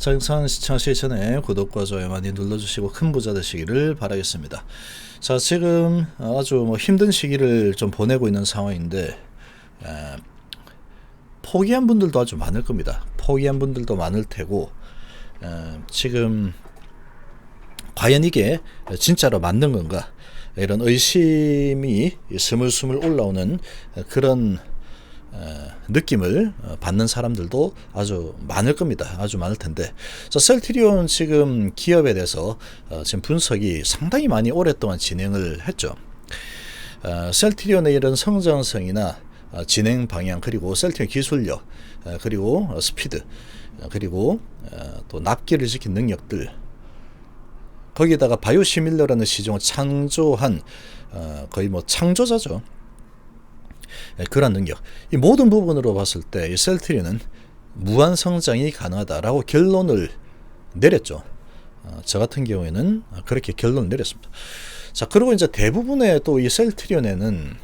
자, 영상 시청하시기 전에 구독과 좋아요 많이 눌러주시고 큰 부자 되시기를 바라겠습니다. 자, 지금 아주 뭐 힘든 시기를 좀 보내고 있는 상황인데 에, 포기한 분들도 아주 많을 겁니다. 포기한 분들도 많을 테고 에, 지금 과연 이게 진짜로 맞는 건가 이런 의심이 스물스물 올라오는 그런 어, 느낌을 어, 받는 사람들도 아주 많을 겁니다. 아주 많을 텐데. 셀트리온 지금 기업에 대해서 어, 지금 분석이 상당히 많이 오랫동안 진행을 했죠. 셀트리온의 이런 성장성이나 진행 방향 그리고 셀트리온 기술력 그리고 스피드 그리고 또 납기를 지킨 능력들 거기다가 바이오시밀러라는 시종을 창조한 거의 뭐 창조자죠. 예, 그런 능력. 이 모든 부분으로 봤을 때 이 셀트리는 무한 성장이 가능하다라고 결론을 내렸죠. 어, 저 같은 경우에는 그렇게 결론을 내렸습니다. 자, 그리고 이제 대부분의 또 이 셀트리온에는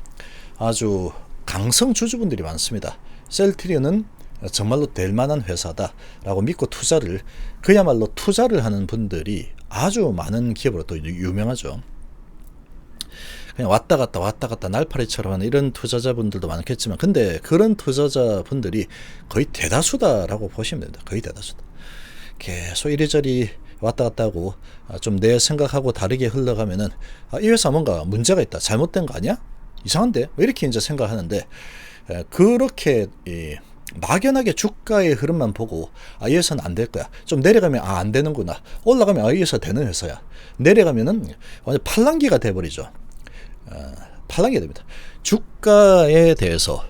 아주 강성 주주분들이 많습니다. 셀트리온은 정말로 될 만한 회사다라고 믿고 투자를 그야말로 투자를 하는 분들이 아주 많은 기업으로 또 유명하죠. 그냥 왔다 갔다 왔다 갔다 날파리처럼 하는 이런 투자자분들도 많겠지만 근데 그런 투자자분들이 거의 대다수다라고 보시면 됩니다. 거의 대다수다. 계속 이리저리 왔다 갔다 하고 아, 좀내 생각하고 다르게 흘러가면은 아, 이 회사 뭔가 문제가 있다. 잘못된 거 아니야? 이상한데? 왜 이렇게 이제 생각하는데 그렇게 이 막연하게 주가의 흐름만 보고 아, 이 회사는 안 될 거야. 좀 내려가면 아, 안 되는구나. 올라가면 아, 이 회사 되는 회사야. 내려가면은 완전 팔랑기가 돼버리죠. 어, 팔랑이 됩니다. 주가에 대해서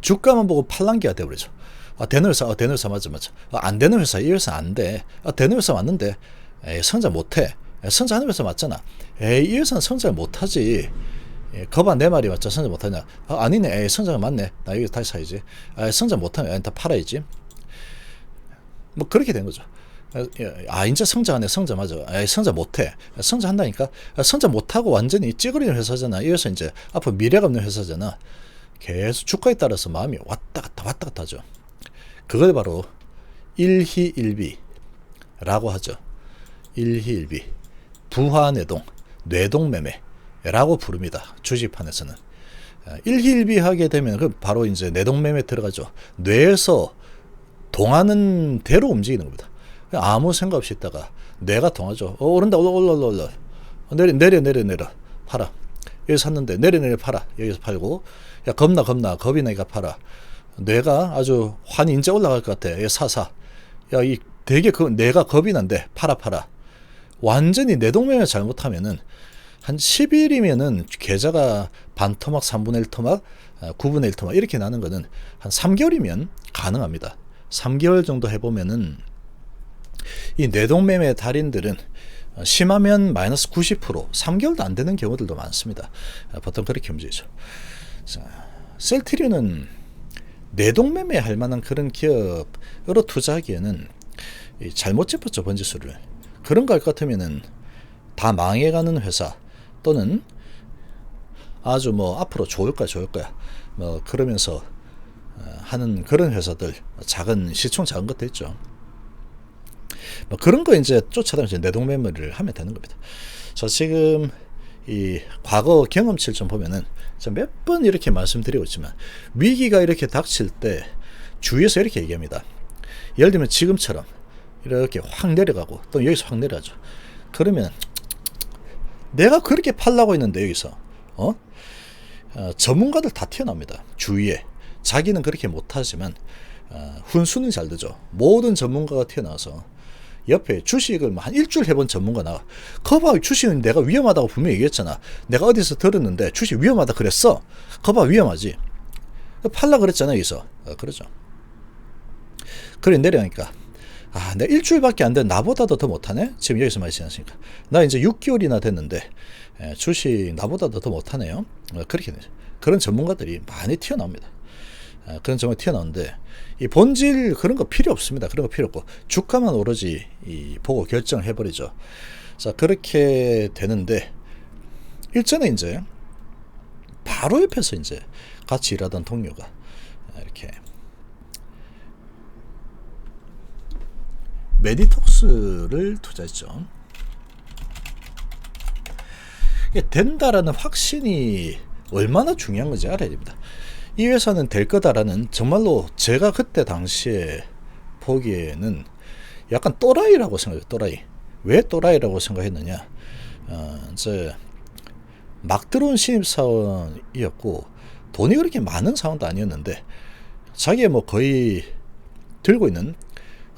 주가만 보고 팔랑기가 돼버리죠. 아, 되는 회사, 아, 되는 회사 맞아, 맞아. 아, 안 되는 회사, 이 회사 안 돼. 아, 되는 회사 맞는데, 에이, 성장 못 해. 성장하는 회사 맞잖아. 에이, 이 회사는 성장 못 하지. 예, 거봐, 내 말이 맞죠? 성장 못 하냐? 아, 아니네. 에이, 성장 맞네. 나 여기 다시 사야지. 아, 성장 못 하면 다 팔아야지. 뭐, 그렇게 된 거죠. 아 이제 성장하네 성장 맞아. 아, 성장 못해. 성장한다니까. 아, 성장 못하고 완전히 찌그리는 회사잖아. 이래서 이제 앞으로 미래가 없는 회사잖아. 계속 주가에 따라서 마음이 왔다 갔다 왔다 갔다 하죠. 그걸 바로 일희일비라고 하죠. 일희일비. 부화내동 뇌동매매라고 부릅니다. 주식판에서는. 아, 일희일비하게 되면 그 바로 이제 내동매매 들어가죠. 뇌에서 동하는 대로 움직이는 겁니다 아무 생각 없이 있다가 내가 통하죠. 어, 오른다, 올라, 올라, 올라, 올라. 어, 내려, 내려, 내려, 내려. 팔아. 여기 샀는데, 내려, 내려, 팔아. 여기서 팔고. 야, 겁나, 겁나. 겁이 나니까 팔아. 내가 아주 환이 이제 올라갈 것 같아. 사, 사. 야, 이 되게 그, 내가 겁이 난데, 팔아, 팔아. 완전히 내 동맹을 잘못하면은, 한 10일이면은 계좌가 반 토막, 3분의 1 토막, 9분의 아, 1 토막 이렇게 나는 거는 한 3개월이면 가능합니다. 3개월 정도 해보면은 이 뇌동매매 달인들은 심하면 마이너스 90% 3개월도 안 되는 경우들도 많습니다. 보통 그렇게 움직이죠. 자, 셀트리는 뇌동매매 할 만한 그런 기업으로 투자하기에는 잘못 짚었죠 번지수를 그런 걸 같으면은 다 망해가는 회사 또는 아주 뭐 앞으로 좋을 거야 좋을 거야 뭐 그러면서 어, 하는 그런 회사들 작은 시총 작은 것도 있죠. 뭐 그런 거 이제 쫓아다니면서 내동 매매를 하면 되는 겁니다. 저 지금 이 과거 경험치를 좀 보면은 몇 번 이렇게 말씀드리고 있지만 위기가 이렇게 닥칠 때 주위에서 이렇게 얘기합니다. 예를 들면 지금처럼 이렇게 확 내려가고 또 여기서 확 내려가죠. 그러면 내가 그렇게 팔라고 했는데 여기서 어? 어 전문가들 다 튀어나옵니다. 주위에 자기는 그렇게 못하지만 어, 훈수는 잘 되죠. 모든 전문가가 튀어나와서 옆에 주식을 뭐한 일주일 해본 전문가 나와. 거봐, 주식은 내가 위험하다고 분명히 얘기했잖아. 내가 어디서 들었는데 주식 위험하다 그랬어. 거봐, 위험하지. 팔라 그랬잖아, 여기서. 어, 그러죠. 그래, 내려가니까. 아, 내가 일주일밖에 안 된 나보다도 더 못하네? 지금 여기서 많이 지났으니까. 나 이제 6개월이나 됐는데, 에, 주식 나보다도 더 못하네요. 어, 그렇게 되죠. 그런 전문가들이 많이 튀어나옵니다. 아, 그런 점을 튀어나오는데 이 본질 그런 거 필요 없습니다. 그런 거 필요 없고 주가만 오로지 이 보고 결정을 해버리죠. 자 그렇게 되는데 일전에 이제 바로 옆에서 이제 같이 일하던 동료가 이렇게 메디톡스를 투자했죠. 된다라는 확신이 얼마나 중요한 건지 알아야 됩니다. 이 회사는 될 거다라는 정말로 제가 그때 당시에 보기에는 약간 또라이라고 생각해요. 또라이. 왜 또라이라고 생각했느냐? 어, 이제 막 들어온 신입 사원이었고 돈이 그렇게 많은 사원도 아니었는데 자기의 뭐 거의 들고 있는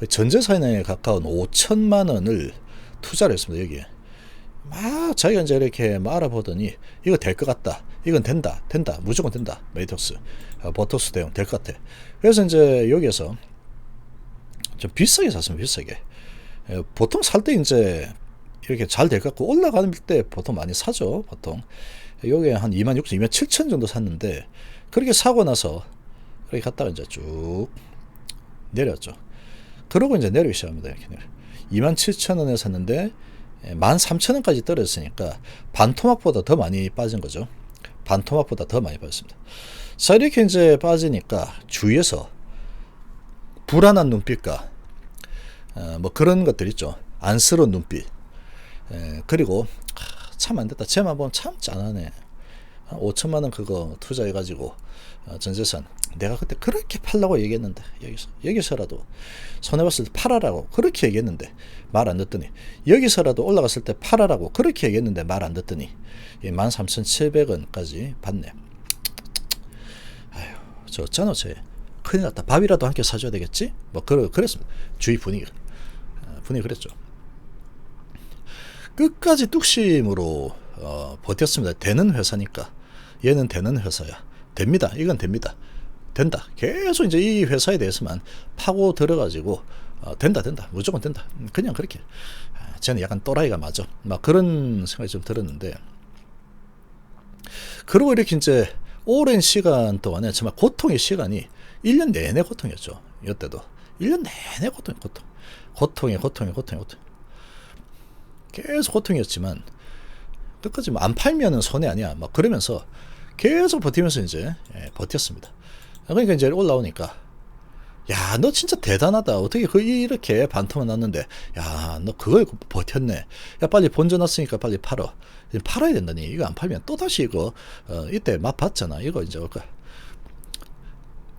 전 재산에 가까운 5천만 원을 투자를 했습니다. 여기에. 막 자기가 이제 이렇게 막 알아보더니 이거 될 것 같다. 이건 된다. 된다. 무조건 된다. 메이톡스. 어, 보토스 대응 될것 같아. 그래서 이제 여기에서 좀 비싸게 샀습니다. 비싸게. 예, 보통 살 때 이제 이렇게 잘 될 것 같고 올라가는 때 보통 많이 사죠. 보통. 요게 한 2만 6천, 2만 7천 정도 샀는데 그렇게 사고 나서 그렇게 갔다가 이제 쭉 내렸죠. 그러고 이제 내리기 시작합니다. 이렇게 내려. 2만 7천 원에 샀는데 1만 3천 원까지 떨어졌으니까 반토막보다 더 많이 빠진 거죠. 반토막보다 더 많이 빠졌습니다. 자 이렇게 이제 빠지니까 주위에서 불안한 눈빛과 어, 뭐 그런 것들 있죠. 안쓰러운 눈빛. 에, 그리고 참 안 됐다. 쟤만 보면 참 짠하네. 5천만 원 그거 투자해가지고 어, 전재산 내가 그때 그렇게 팔라고 얘기했는데 여기서 여기서라도 손해 봤을 때 팔아라고 그렇게 얘기했는데 말 안 듣더니 여기서라도 올라갔을 때 팔아라고 그렇게 얘기했는데 말 안 듣더니 13,700원까지 받네. 아휴 저 어쩌노 쟤 큰일 났다. 밥이라도 한 끼 사줘야 되겠지? 뭐 그러 그랬습니다. 주위 분위기 어, 분위기 그랬죠. 끝까지 뚝심으로 어, 버텼습니다. 되는 회사니까 얘는 되는 회사야. 됩니다. 이건 됩니다. 된다. 계속 이제 이 회사에 대해서만 파고 들어가지고 어, 된다 된다 무조건 된다. 그냥 그렇게 아, 저는 약간 또라이가 맞아. 막 그런 생각이 좀 들었는데 그리고 이렇게 이제 오랜 시간 동안에 정말 고통의 시간이 1년 내내 고통이었죠. 이때도 1년 내내 고통, 고통, 고통에 고통에 고통에 고통. 계속 고통이었지만 끝까지 뭐 안 팔면은 손해 아니야. 막 그러면서 계속 버티면서 이제 예, 버텼습니다. 그러니까 이제 올라오니까 야, 너 진짜 대단하다. 어떻게 그 이렇게 반토막 났는데, 야, 너 그걸 버텼네. 야, 빨리 본전 났으니까 빨리 팔어. 팔아야 된다니. 이거 안 팔면 또 다시 이거 어, 이때 맛 봤잖아. 이거 이제 올까.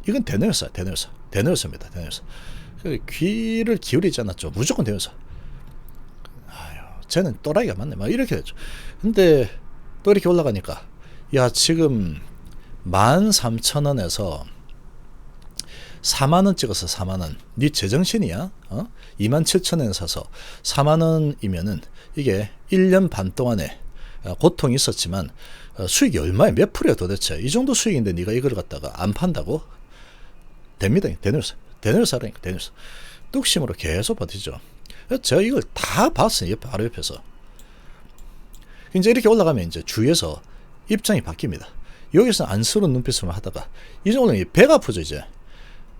이건 대너였어, 대너였어, 대너였습니다. 대너였어. 그 귀를 기울이지 않았죠. 무조건 대너였어. 아유, 쟤는 또라이가 맞네. 막 이렇게 됐죠. 근데 또 이렇게 올라가니까 야 지금 13,000원에서 4만원 찍어서 4만원. 니 제정신이야? 어? 27,000원 사서 4만원이면은 이게 1년 반 동안에 어, 고통이 있었지만 어, 수익이 얼마야 몇 프로야 도대체? 이 정도 수익인데 네가 이걸 갖다가 안 판다고? 됩니다. 대늘사 대늘사라니까 대늘사 뚝심으로 계속 버티죠. 제가 이걸 다 봤어요 바로 옆에서. 이제 이렇게 올라가면 이제 주위에서 입장이 바뀝니다. 여기서 안쓰러운 눈빛으로 하다가 이제 오늘 배가 아프죠 이제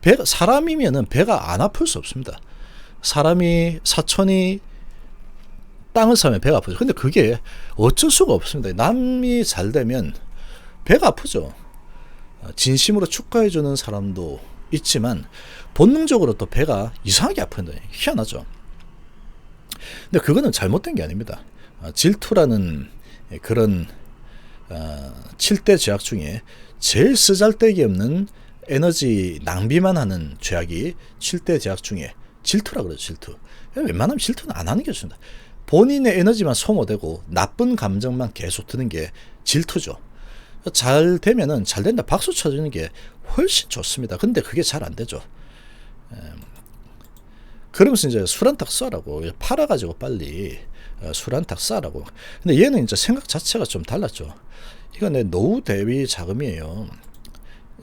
배 사람이면은 배가 안 아플 수 없습니다. 사람이 사촌이 땅을 사면 배가 아프죠. 근데 그게 어쩔 수가 없습니다. 남이 잘 되면 배가 아프죠. 진심으로 축하해 주는 사람도 있지만 본능적으로 또 배가 이상하게 아픈다. 희한하죠. 근데 그거는 잘못된 게 아닙니다. 질투라는 그런 어, 7대 죄악 중에 제일 쓰잘데기 없는 에너지 낭비만 하는 죄악이 7대 죄악 중에 질투라 그러죠, 질투. 웬만하면 질투는 안 하는 게 좋습니다. 본인의 에너지만 소모되고 나쁜 감정만 계속 드는 게 질투죠. 잘 되면은 잘 된다 박수 쳐주는 게 훨씬 좋습니다. 근데 그게 잘 안 되죠. 그러면서 이제 술 한탁 쏴라고 팔아가지고 빨리 어, 술한탁 싸라고. 근데 얘는 이제 생각 자체가 좀 달랐죠. 이건 내 노후 대비 자금이에요.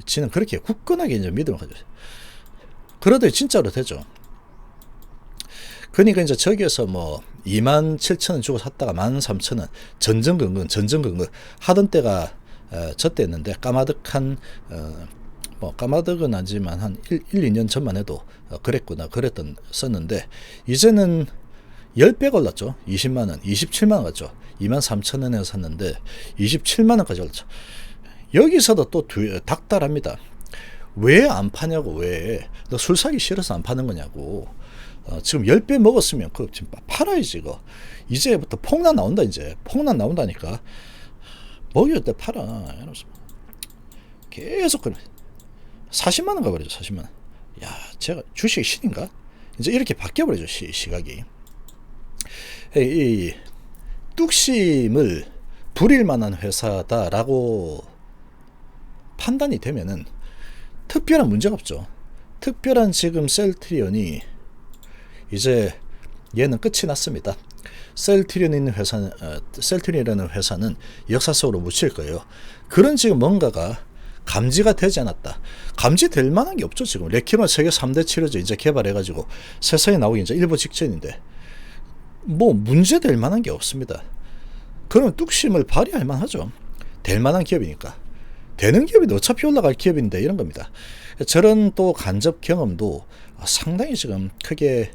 지는 그렇게 굳건하게 이제 믿음을 가져. 그러더니 진짜로 되죠. 그러니까 이제 저기에서 뭐 2만 7천 원 주고 샀다가 1만 3천 원 전전긍긍 전전긍긍 하던 때가 어, 저 때였는데 까마득한 어, 뭐 까마득은 아니지만 한 1, 1 2년 전만 해도 어, 그랬구나 그랬던 썼는데 이제는 10배 걸렸죠. 20만원, 27만원 갔죠. 2만 3천원에 샀는데 27만원까지 올랐죠. 여기서도 또 두, 닥달합니다. 왜 안 파냐고, 왜. 너 술 사기 싫어서 안 파는 거냐고. 어, 지금 10배 먹었으면 그 지금 팔아야지 이거. 이제부터 폭락 나온다 이제. 폭락 나온다니까. 먹일 때 팔아. 이러면서 계속 그래. 40만 원 가버리죠. 40만 원. 야, 제가 주식 신인가? 이제 이렇게 바뀌어 버리죠. 시, 시각이. 이, 이 뚝심을 부릴 만한 회사다라고 판단이 되면은 특별한 문제가 없죠. 특별한 지금 셀트리온이 이제 얘는 끝이 났습니다. 셀트리온 있는 회사는 어, 셀트리온이라는 회사는 역사 속으로 묻힐 거예요. 그런 지금 뭔가가 감지가 되지 않았다. 감지될 만한 게 없죠 지금. 레키노 세계 3대 치료제 이제 개발해가지고 세상에 나오기 이제 일부 직전인데 뭐 문제될 만한 게 없습니다. 그러면 뚝심을 발휘할 만하죠. 될 만한 기업이니까. 되는 기업인데 어차피 올라갈 기업인데 이런 겁니다. 저런 또 간접 경험도 상당히 지금 크게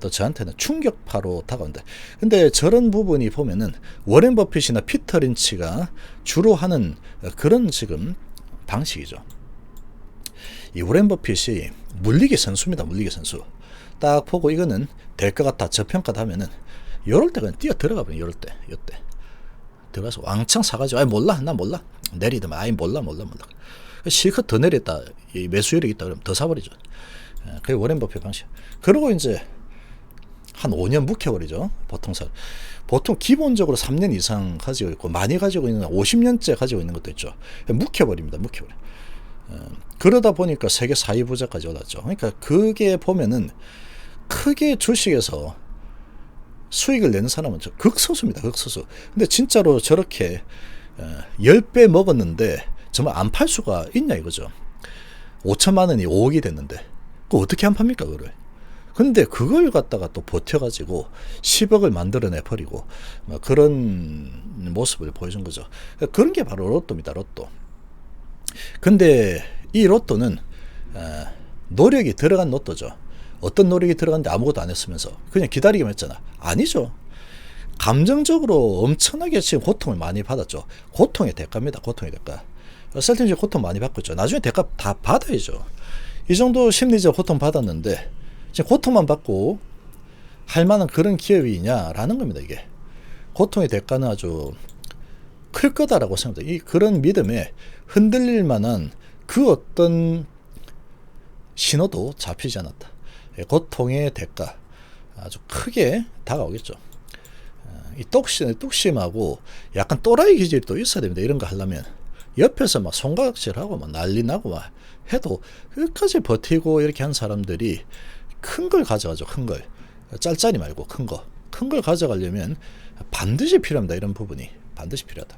또 저한테는 충격파로 다가온다. 근데 저런 부분이 보면은 워렌 버핏이나 피터 린치가 주로 하는 그런 지금 방식이죠. 이 워렌 버핏이 물리기 선수입니다. 물리기 선수. 딱 보고 이거는 될 것 같다 저평가다 하면은 요럴 때 그냥 뛰어 들어가 버려 요럴 때 요때. 들어가서 왕창 사가지고 아이 몰라 나 몰라. 내리더만 아이 몰라 몰라 몰라. 실컷 더 내렸다 이 매수율이 있다 그러면 더 사버리죠. 예, 그게 워렌 버핏 방식. 그리고 이제 한 5년 묵혀버리죠 보통 사 보통 기본적으로 3년 이상 가지고 있고 많이 가지고 있는 50년째 가지고 있는 것도 있죠. 묵혀버립니다 묵혀버려. 어, 그러다 보니까 세계 4위 부자까지 올랐죠 그러니까 그게 보면은 크게 주식에서 수익을 내는 사람은 저 극소수입니다. 극소수. 근데 진짜로 저렇게 어, 10배 먹었는데 정말 안 팔 수가 있냐 이거죠. 5천만 원이 5억이 됐는데 그 어떻게 안 팝니까 그걸? 근데 그걸 갖다가 또 버텨가지고 10억을 만들어내 버리고 뭐 그런 모습을 보여준 거죠. 그런 게 바로 로또입니다. 로또. 근데 이 로또는 어, 노력이 들어간 로또죠. 어떤 노력이 들어갔는데 아무것도 안 했으면서 그냥 기다리기만 했잖아. 아니죠. 감정적으로 엄청나게 지금 고통을 많이 받았죠. 고통의 대가입니다. 고통의 대가. 셀틴지 고통 많이 받고 있죠. 나중에 대가 다 받아야죠. 이 정도 심리적 고통 받았는데 지금 고통만 받고 할 만한 그런 기업이냐라는 겁니다. 이게 고통의 대가는 아주 클 거다라고 생각합니다. 이 그런 믿음에 흔들릴 만한 그 어떤 신호도 잡히지 않았다. 예, 고통의 대가 아주 크게 다가오겠죠. 어, 이 뚝심, 뚝심하고 약간 또라이 기질이 또 있어야 됩니다. 이런 거 하려면. 옆에서 막 손가락질하고 막 난리 나고 막 해도 끝까지 버티고 이렇게 한 사람들이 큰 걸 가져가죠. 큰 걸. 짤짤이 말고 큰 거. 큰 걸 가져가려면 반드시 필요합니다. 이런 부분이. 반드시 필요하다.